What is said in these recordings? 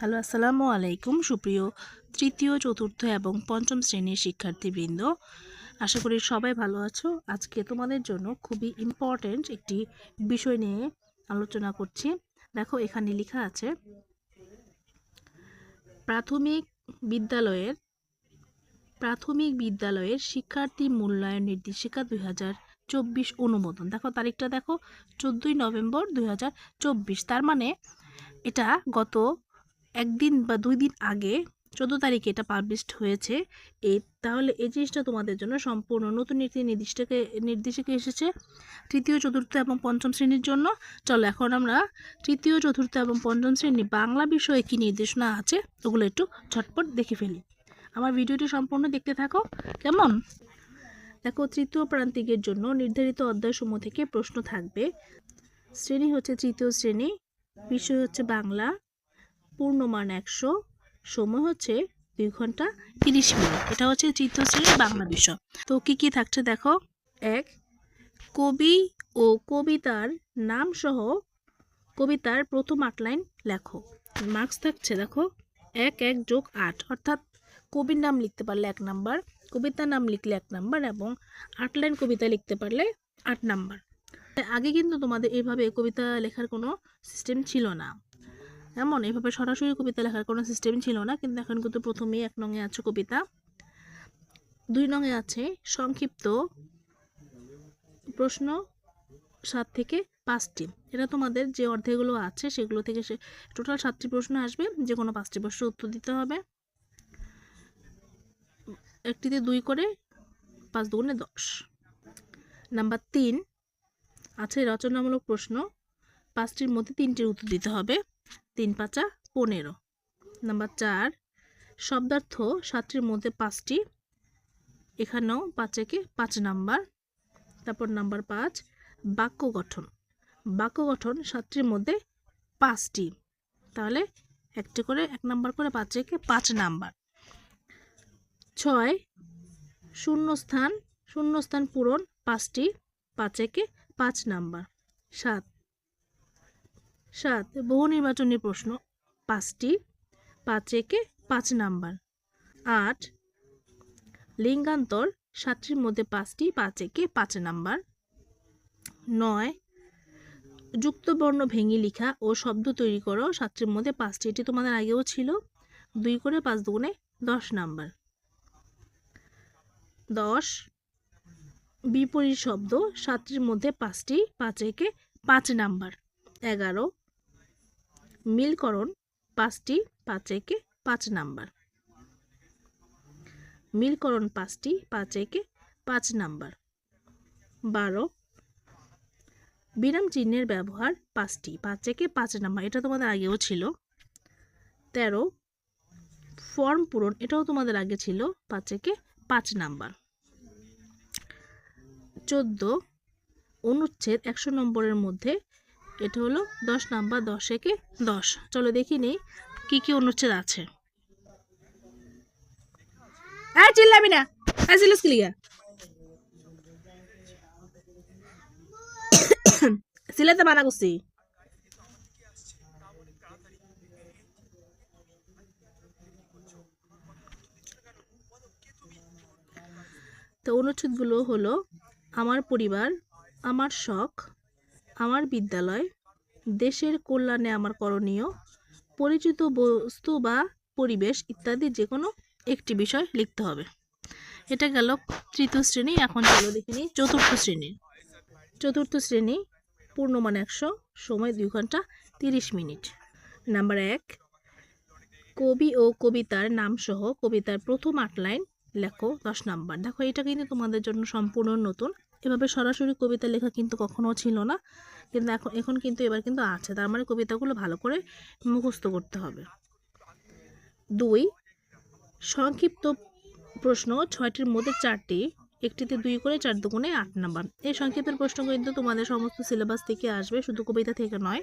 Hello, আসসালামু আলাইকুম, সুপ্রিয় তৃতীয়, চতুর্থ এবং পঞ্চম শ্রেণির শিক্ষার্থীবৃন্দ। আশা করি সবাই ভালো আছো। আজকে তোমাদের জন্য খুবই ইম্পর্ট্যান্ট একটি বিষয় নিয়ে আলোচনা করছি। দেখো, এখানে লেখা আছে, প্রাথমিক বিদ্যালয়ের প্রাথমিক বিদ্যালয়ের শিক্ষার্থী মূল্যায়ন নির্দেশিকা দুই চব্বিশ অনুমোদন। দেখো, তারিখটা দেখো, চোদ্দোই নভেম্বর দুই হাজার চব্বিশ। তার মানে এটা গত একদিন বা দুই দিন আগে চোদ্দ তারিখে এটা পাবলিশড হয়েছে। এই তাহলে এই জিনিসটা তোমাদের জন্য সম্পূর্ণ। নতুন একটি নির্দিষ্টকে, নির্দেশিকা এসেছে তৃতীয়, চতুর্থ এবং পঞ্চম শ্রেণির জন্য। চলো এখন আমরা তৃতীয়, চতুর্থ এবং পঞ্চম শ্রেণি বাংলা বিষয়ে কী নির্দেশনা আছে ওগুলো একটু ঝটপট দেখে ফেলি। আমার ভিডিওটি সম্পূর্ণ দেখতে থাকো, কেমন? দেখো, তৃতীয় প্রান্তিকের জন্য নির্ধারিত অধ্যায়সমূহ থেকে প্রশ্ন থাকবে। শ্রেণি হচ্ছে তৃতীয় শ্রেণি, বিষয় হচ্ছে বাংলা পূর্ণমান একশো, সময় হচ্ছে দুই ঘণ্টা তিরিশ মিনিট। এটা হচ্ছে শ্রেণির বাংলা বিষয়। তো কি কি থাকছে দেখো? এক, কবি ও কবিতার নাম সহ কবিতার প্রথম আট লাইন লেখো। মার্কস থাকছে দেখো, এক এক যোগ আট। অর্থাৎ কবির নাম লিখতে পারলে এক নাম্বার, কবিতার নাম লিখলে এক নাম্বার এবং আট লাইন কবিতা লিখতে পারলে আট নাম্বার। আগে কিন্তু তোমাদের এইভাবে কবিতা লেখার কোনো সিস্টেম ছিল না। এমন এইভাবে সরাসরি কবিতা লেখার কোনো সিস্টেম ছিল না, কিন্তু এখন কিন্তু প্রথমেই এক নঙে আছে কবিতা। দুই নঙে আছে সংক্ষিপ্ত প্রশ্ন সাত থেকে পাঁচটি। এটা তোমাদের যে অর্ধেকগুলো আছে সেগুলো থেকে সে টোটাল সাতটি প্রশ্ন আসবে যে কোনো পাঁচটি প্রশ্ন উত্তর দিতে হবে। একটিতে দুই করে পাঁচ দুগুণে দশ। নাম্বার তিন, আছে রচনামূলক প্রশ্ন, পাঁচটির মধ্যে তিনটির উত্তর দিতে হবে। তিন পাঁচা পনেরো। নাম্বার চার, শব্দার্থ সাতটির মধ্যে পাঁচটি, এখানেও পাঁচেকে পাঁচ নাম্বার। তারপর নাম্বার পাঁচ, বাক্য গঠন। বাক্য গঠন সাতটির মধ্যে পাঁচটি, তাহলে একটি করে এক নাম্বার করে পাঁচেকে পাঁচ নাম্বার। ছয়, শূন্যস্থান শূন্যস্থান পূরণ পাঁচটি পাঁচেকে পাঁচ নাম্বার। সাত সাত বহু নির্বাচনী প্রশ্ন, পাঁচটি, পাঁচ একে পাঁচ নাম্বার। আট, লিঙ্গান্তর, সাতটির মধ্যে পাঁচটি, পাঁচ একে পাঁচ নাম্বার। নয়, যুক্তবর্ণ ভেঙে লিখা ও শব্দ তৈরি করো, সাতটির মধ্যে পাঁচটি, এটি তোমাদের আগেও ছিল। দুই করে পাঁচ দুগুণে দশ নাম্বার। দশ, বিপরীত শব্দ, সাতটির মধ্যে পাঁচটি, পাঁচ একে পাঁচ নাম্বার। এগারো মিলকরণ পাঁচটি, পাঁচ একে পাঁচ নাম্বার। মিলকরণ পাঁচটি, পাঁচ একে পাঁচ নাম্বার। বারো, বিরাম চিহ্নের ব্যবহার পাঁচটি, পাঁচ একে পাঁচ নাম্বার, এটা তোমাদের আগেও ছিল। তেরো, ফর্ম পূরণ, এটাও তোমাদের আগে ছিল, পাঁচ একে পাঁচ নাম্বার। চোদ্দ, অনুচ্ছেদ একশো নম্বরের মধ্যে এটা হলো দশ নাম্বার দশ একে দশ। চলো দেখি নেই, কী কী অনুচ্ছেদ আছে। কি লিগা? মানা করছি। তো অনুচ্ছেদগুলো হলো, আমার পরিবার, আমার শখ আমার বিদ্যালয়, দেশের কল্যাণে আমার করণীয়, পরিচিত বস্তু বা পরিবেশ ইত্যাদি যে কোনো একটি বিষয় লিখতে হবে। এটা গেল তৃতীয় শ্রেণি, এখন চলো দেখিনি চতুর্থ শ্রেণির চতুর্থ শ্রেণি, পূর্ণমান একশো, সময় দুই ঘণ্টা তিরিশ মিনিট। নাম্বার এক, কবি ও কবিতার নাম সহ কবিতার প্রথম আট লাইন লেখো দশ নাম্বার। দেখো এটা কিন্তু তোমাদের জন্য সম্পূর্ণ নতুন। এভাবে সরাসরি কবিতা লেখা কিন্তু কখনো ছিল না। কিন্তু এখন এখন কিন্তু এবার কিন্তু আছে। তার মানে কবিতাগুলো ভালো করে মুখস্থ করতে হবে। দুই, সংক্ষিপ্ত প্রশ্ন ছয়টির মধ্যে চারটি, একটিতে দুই করে চার দুগুণে আট নাম্বার। এই সংক্ষিপ্ত প্রশ্ন কিন্তু তোমাদের সমস্ত সিলেবাস থেকে আসবে, শুধু কবিতা থেকে নয়।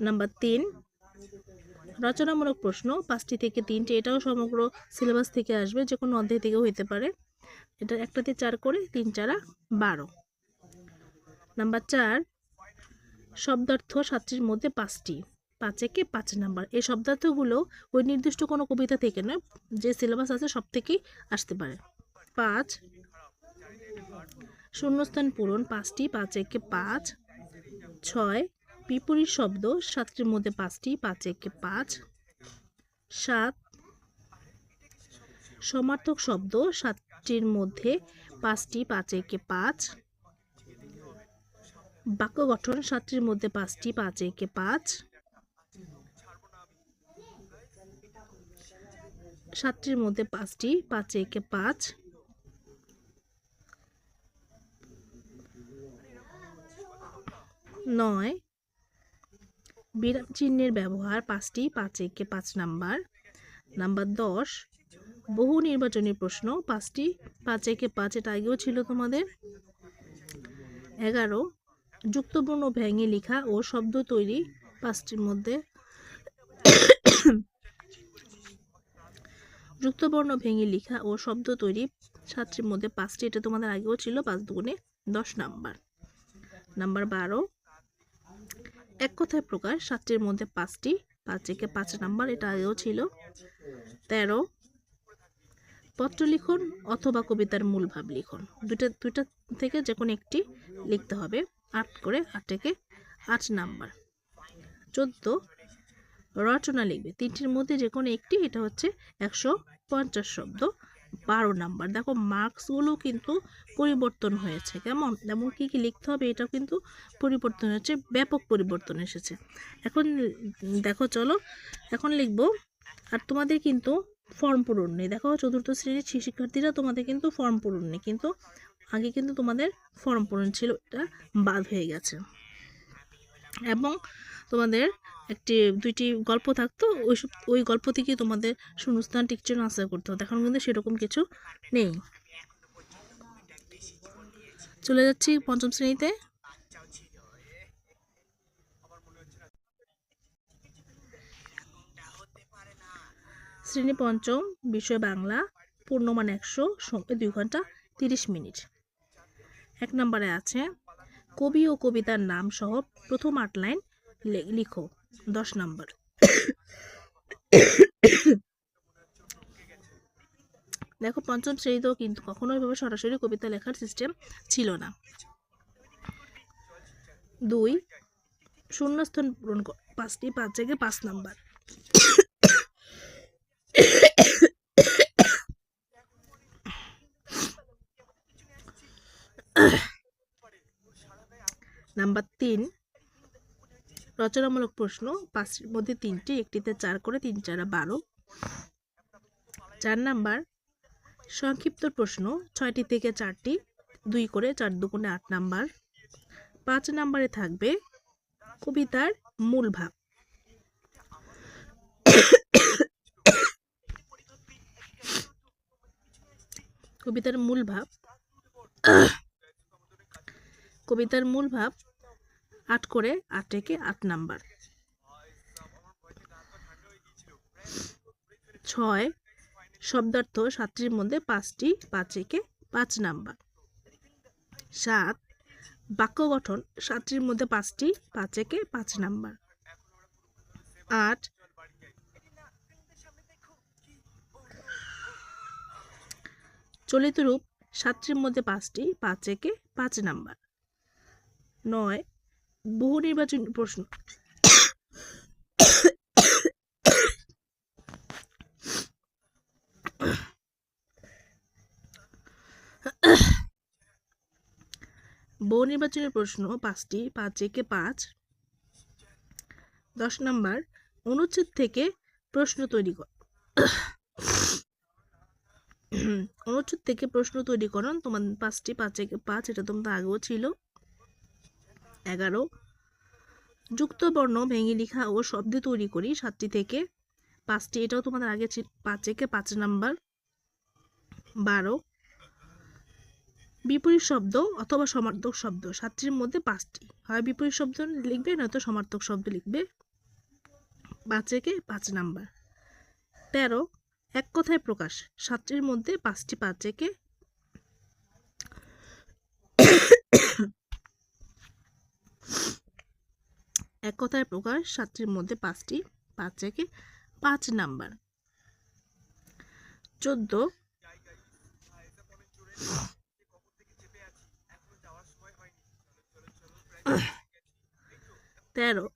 নাম্বার তিন, রচনামূলক প্রশ্ন পাঁচটি থেকে তিনটি, এটাও সমগ্র সিলেবাস থেকে আসবে যে কোনো অধ্যায় থেকেও হতে পারে। এটা একটাতে চার করে তিন চারা বারো। নাম্বার চার, শব্দার্থ সাতটির মধ্যে পাঁচটি। পাঁচ একে পাঁচ নাম্বার। এই শব্দার্থগুলো ওই নির্দিষ্ট কোনো কবিতা থেকে নয়, যে সিলেবাস আছে সব থেকেই আসতে পারে। পাঁচ, শূন্যস্থান পূরণ পাঁচটি, পাঁচ একে পাঁচ। ছয়, বিপরীত শব্দ সাতটির মধ্যে পাঁচটি, পাঁচ একে পাঁচ। সাত, সমার্থক শব্দ সাতটির মধ্যে পাঁচটি, পাঁচ একে পাঁচ। বাক্য গঠন সাতটির মধ্যে পাঁচটি, পাঁচ একে পাঁচ। সাতটির মধ্যে পাঁচটি, পাঁচ একে পাঁচ। নয়। বিরাম চিহ্নের ব্যবহার পাঁচটি, পাঁচ একে পাঁচ নাম্বার। নাম্বার দশ। বহু নির্বাচনী প্রশ্ন, পাঁচটি, পাঁচ একে পাঁচ এটা আগেও ছিল তোমাদের। এগারো, যুক্তবর্ণ ভেঙে লেখা ও শব্দ তৈরি, পাঁচটির মধ্যে। যুক্তবর্ণ ভেঙে লেখা ও শব্দ তৈরি, সাতটির মধ্যে পাঁচটি, এটা তোমাদের আগেও ছিল, পাঁচ দুগুণে দশ নাম্বার। নাম্বার বারো, এক কথায় প্রকাশ, সাতটির মধ্যে পাঁচটি, পাঁচ একে পাঁচ নাম্বার, এটা আগেও ছিল। তেরো পত্র লিখন অথবা কবিতার মূল ভাব লিখন। দুইটা দুইটা থেকে যে কোনো একটি লিখতে হবে। আট করে আট থেকে আট নাম্বার। চোদ্দ, রচনা লিখবে। তিনটির মধ্যে যে কোনো একটি, এটা হচ্ছে একশো পঞ্চাশ শব্দ, বারো নাম্বার। দেখো, মার্কসগুলো কিন্তু পরিবর্তন হয়েছে। কেমন? যেমন কী কী লিখতে হবে, এটাও কিন্তু পরিবর্তন হয়েছে, ব্যাপক পরিবর্তন এসেছে। এখন দেখো, চলো, এখন লিখব। আর তোমাদের কিন্তু ফর্ম পূরণ নেই। দেখো, চতুর্থ শ্রেণির শিক্ষার্থীরা তোমাদের কিন্তু ফর্ম পূরণ নেই, কিন্তু আগে কিন্তু তোমাদের ফর্ম পূরণ ছিল, এটা বাদ হয়ে গেছে। এবং তোমাদের একটি, দুইটি গল্প থাকতো, ওই ওই গল্প থেকে তোমাদের শূন্যস্থান টিকচন আনসার করতে। হতো এখন কিন্তু সেরকম কিছু নেই। চলে যাচ্ছি পঞ্চম শ্রেণীতে। শ্রেণি পঞ্চম, বিষয় বাংলা, পূর্ণমান একশো সময় দুই ঘণ্টা তিরিশ মিনিট। এক নম্বরে আছে, কবি ও কবিতার নাম সহ প্রথম আট লাইন লিখো। দশ নম্বর। দেখো, পঞ্চম শ্রেণীতেও কিন্তু কখনো এভাবে সরাসরি কবিতা লেখার সিস্টেম ছিল না। দুই, শূন্যস্থান পূরণ পাঁচটি, পাঁচ জায়গায় পাঁচ নাম্বার। নাম্বার তিন, রচনামূলক প্রশ্ন পাঁচটির মধ্যে তিনটি, একটিতে চার করে, তিন চারা বারো। চার নাম্বার, সংক্ষিপ্ত প্রশ্ন, ছয়টি থেকে চারটি, দুই করে চার দুগুণে আট নাম্বার। পাঁচ নাম্বারে থাকবে কবিতার মূল ভাব। কবিতার মূল ভাব কবিতার মূল ভাব আট করে, আট থেকে আট নাম্বার। ছয়, শব্দার্থ সাতটির মধ্যে পাঁচটি, পাঁচ একে পাঁচ নাম্বার। সাত, বাক্য গঠন সাতটির মধ্যে পাঁচটি, পাঁচ একে পাঁচ নাম্বার। আট, চলিত রূপ সাতটির মধ্যে পাঁচটি, পাঁচ একে পাঁচ নাম্বার। নয়, বহু নির্বাচনী প্রশ্ন। বহু নির্বাচনী প্রশ্ন, পাঁচটি, পাঁচ একে পাঁচ। দশ নম্বর, অনুচ্ছেদ থেকে প্রশ্ন তৈরি কর। অনুচ্ছেদ থেকে প্রশ্ন তৈরি করুন তোমার পাঁচটি, পাঁচ একে পাঁচ, এটা তোমাদের আগেও ছিল। এগারো। যুক্ত বর্ণ ভেঙে লিখা ও শব্দ তৈরি করি সাতটি থেকে পাঁচটি। এটাও তোমাদের আগে পাঁচ একে পাঁচ নাম্বার। বারো। বিপরীত শব্দ অথবা সমার্থক শব্দ, সাতটির মধ্যে পাঁচটি। হয় বিপরীত শব্দ লিখবে, নয়তো সমার্থক শব্দ লিখবে। পাঁচ একে পাঁচ নাম্বার। তেরো। এক কথায় প্রকাশ, সাতটির মধ্যে পাঁচটি পাঁচ একে এক কথায় প্রকাশ সাতটির মধ্যে পাঁচটি, পাঁচ থেকে পাঁচ নাম্বার। চোদ্দ। তেরো।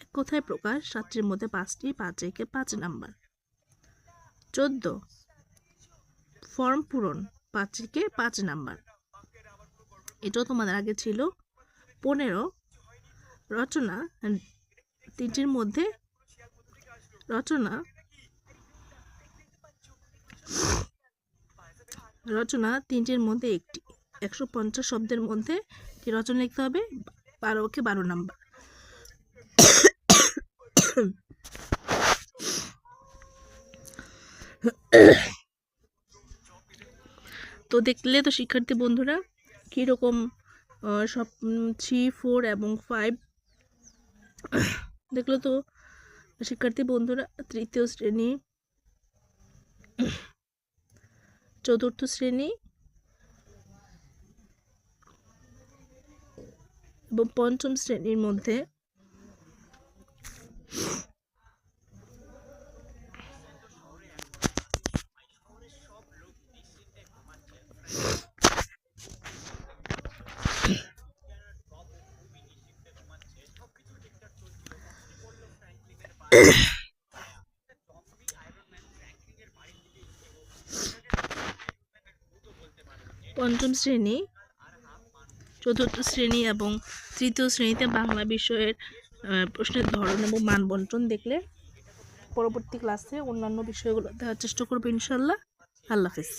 এক কথায় প্রকাশ সাতটির মধ্যে পাঁচটি, পাঁচ থেকে পাঁচ নাম্বার। চোদ্দ। ফর্ম পূরণ, পাঁচ থেকে পাঁচ নাম্বার। এটাও তোমাদের আগে ছিল। পনেরো রচনা তিনটির মধ্যে রচনা রচনা তিনটির মধ্যে একটি। একশো পঞ্চাশ শব্দের মধ্যে একটি রচনা লিখতে হবে, বারো বারোকে বারো নাম্বার। তো দেখলে তো শিক্ষার্থী বন্ধুরা কীরকম সব থ্রি ফোর এবং ফাইভ দেখল তো, শিক্ষার্থী বন্ধুরা, তৃতীয় শ্রেণি, চতুর্থ শ্রেণি এবং পঞ্চম শ্রেণির মধ্যে পঞ্চম শ্রেণি, চতুর্থ শ্রেণি এবং তৃতীয় শ্রেণীতে বাংলা বিষয়ের প্রশ্নের ধরন এবং মান বন্টন দেখলে পরবর্তী ক্লাসে অন্যান্য বিষয়গুলো দেওয়ার চেষ্টা করব ইনশাল্লাহ আল্লাহ হাফিজ।